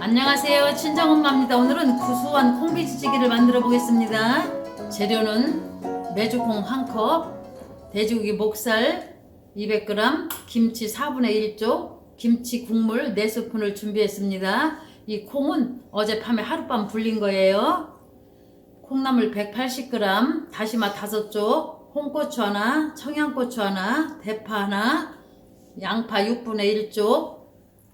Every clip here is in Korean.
안녕하세요. 친정엄마입니다. 오늘은 구수한 콩비지찌개를 만들어 보겠습니다. 재료는 메주콩 1컵 돼지고기 목살 200g 김치 4분의 1쪽 김치 국물 4스푼을 준비했습니다. 이 콩은 어젯밤에 하룻밤 불린 거예요 콩나물 180g 다시마 5쪽 홍고추 하나 청양고추 하나 대파 하나 양파 6분의 1쪽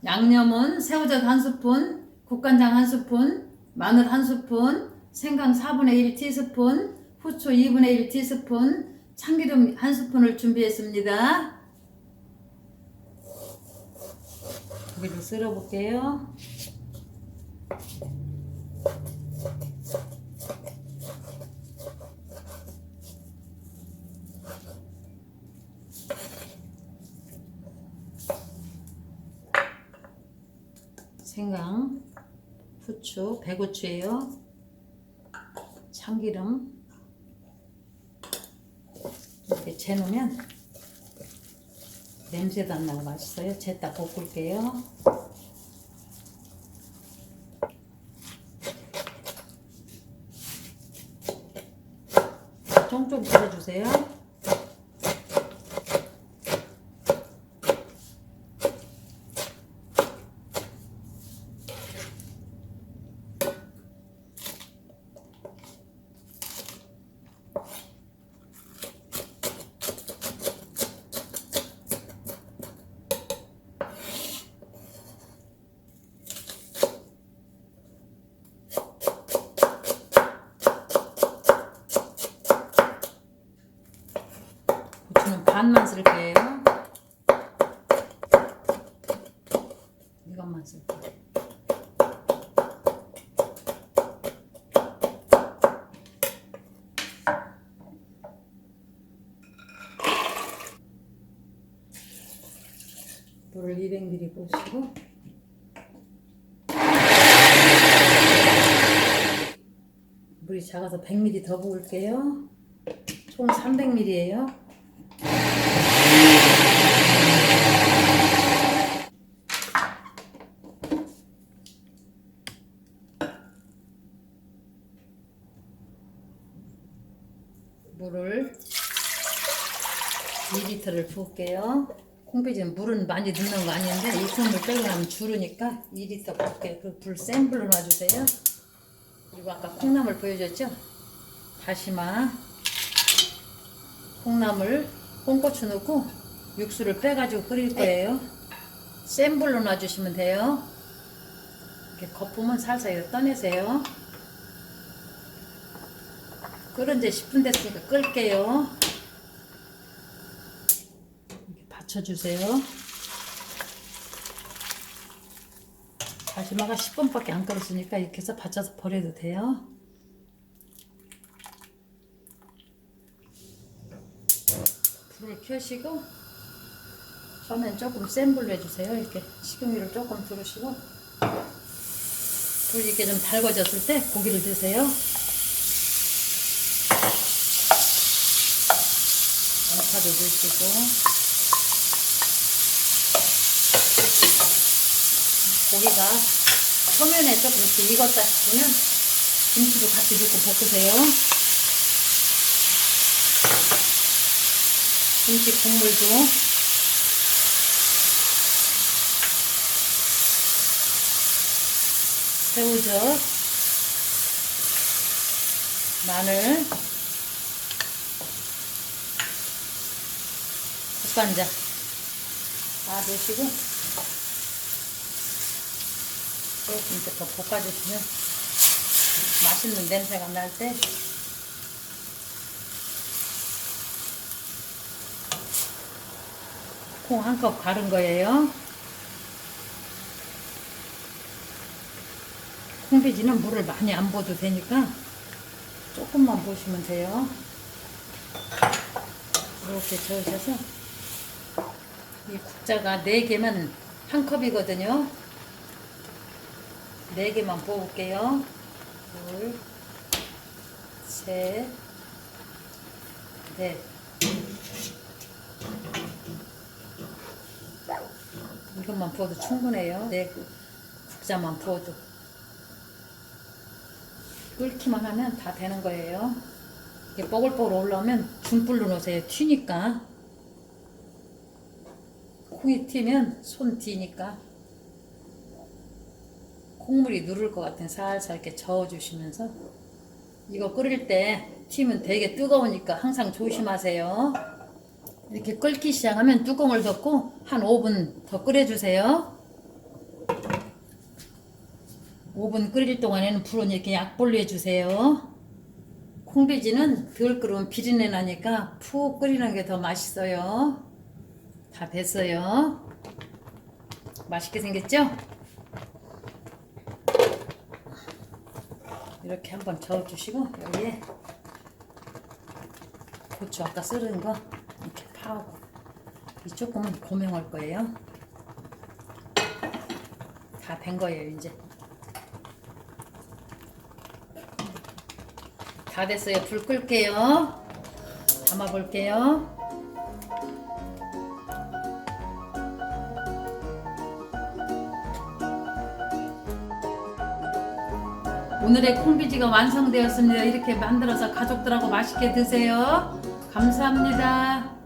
양념은 새우젓 한 스푼, 국간장 한 스푼, 마늘 한 스푼, 생강 4분의 1 티스푼, 후추 2분의 1 티스푼, 참기름 한 스푼을 준비했습니다. 고기를 썰어 볼게요. 생강, 후추, 배고추예요. 참기름 이렇게 재놓으면 냄새도 안 나고 맛있어요. 쟀다 볶을게요. 쫑쫑 불어주세요. 고추는 반만 쓸게요. 이것만 쓸게요. 물을 200ml 부으시고 물이 작아서 100ml 더 부을게요. 총 300ml예요. 물을 2리터를 부을게요. 콩비지는 물은 많이 넣는 거 아닌데 익힌물 빼고 나면 주르니까 2리터 부을게요. 그불센 불로 놔주세요. 그리고 아까 콩나물 보여줬죠? 다시마, 콩나물, 콩고추 넣고 육수를 빼가지고 끓일 거예요. 센 불로 놔주시면 돼요. 이렇게 거품은 살살 떠내세요. 끓은 지 10분 됐으니까 끌게요. 받쳐주세요. 다시마가 10분밖에 안 끓었으니까 이렇게 해서 받쳐서 버려도 돼요. 불을 켜시고 처음엔 조금 센 불로 해주세요. 이렇게 식용유를 조금 두르시고 불 이렇게 좀 달궈졌을 때 고기를 드세요. 양파도 넣으시고 고기가 표면에 조금 이렇게 익었다 싶으면 김치도 같이 넣고 볶으세요. 김치 국물도. 새우젓. 마늘. 국간장. 다 넣으시고 조금 이제 더 볶아주시면 맛있는 냄새가 날 때 콩 한 컵 갈은 거예요. 콩비지는 물을 많이 안 부어도 되니까 조금만 부으시면 돼요. 이렇게 저으셔서 이 국자가 4개면 한 컵이거든요. 4개만 부어볼게요. 둘, 셋, 네. 이것만 부어도 충분해요. 네. 국자만 부어도. 끓기만 하면 다 되는 거예요. 이게 뽀글뽀글 올라오면 중불로 넣으세요. 튀니까. 콩이 튀면 손 뒤니까. 콩물이 누를 것 같은 살살 이렇게 저어주시면서 이거 끓일 때 튀면 되게 뜨거우니까 항상 조심하세요. 이렇게 끓기 시작하면 뚜껑을 덮고 한 5분 더 끓여주세요. 5분 끓일 동안에는 불은 이렇게 약불로 해주세요. 콩비지는 덜 끓으면 비린내 나니까 푹 끓이는 게 더 맛있어요. 다 됐어요. 맛있게 생겼죠? 이렇게 한번 저어주시고 여기에 고추 아까 썰은 거 이렇게 파고 이 조금은 고명 할 거예요. 다 된 거예요 이제. 다 됐어요. 불 끌게요. 담아 볼게요. 오늘의 콩비지가 완성되었습니다. 이렇게 만들어서 가족들하고 맛있게 드세요. 감사합니다.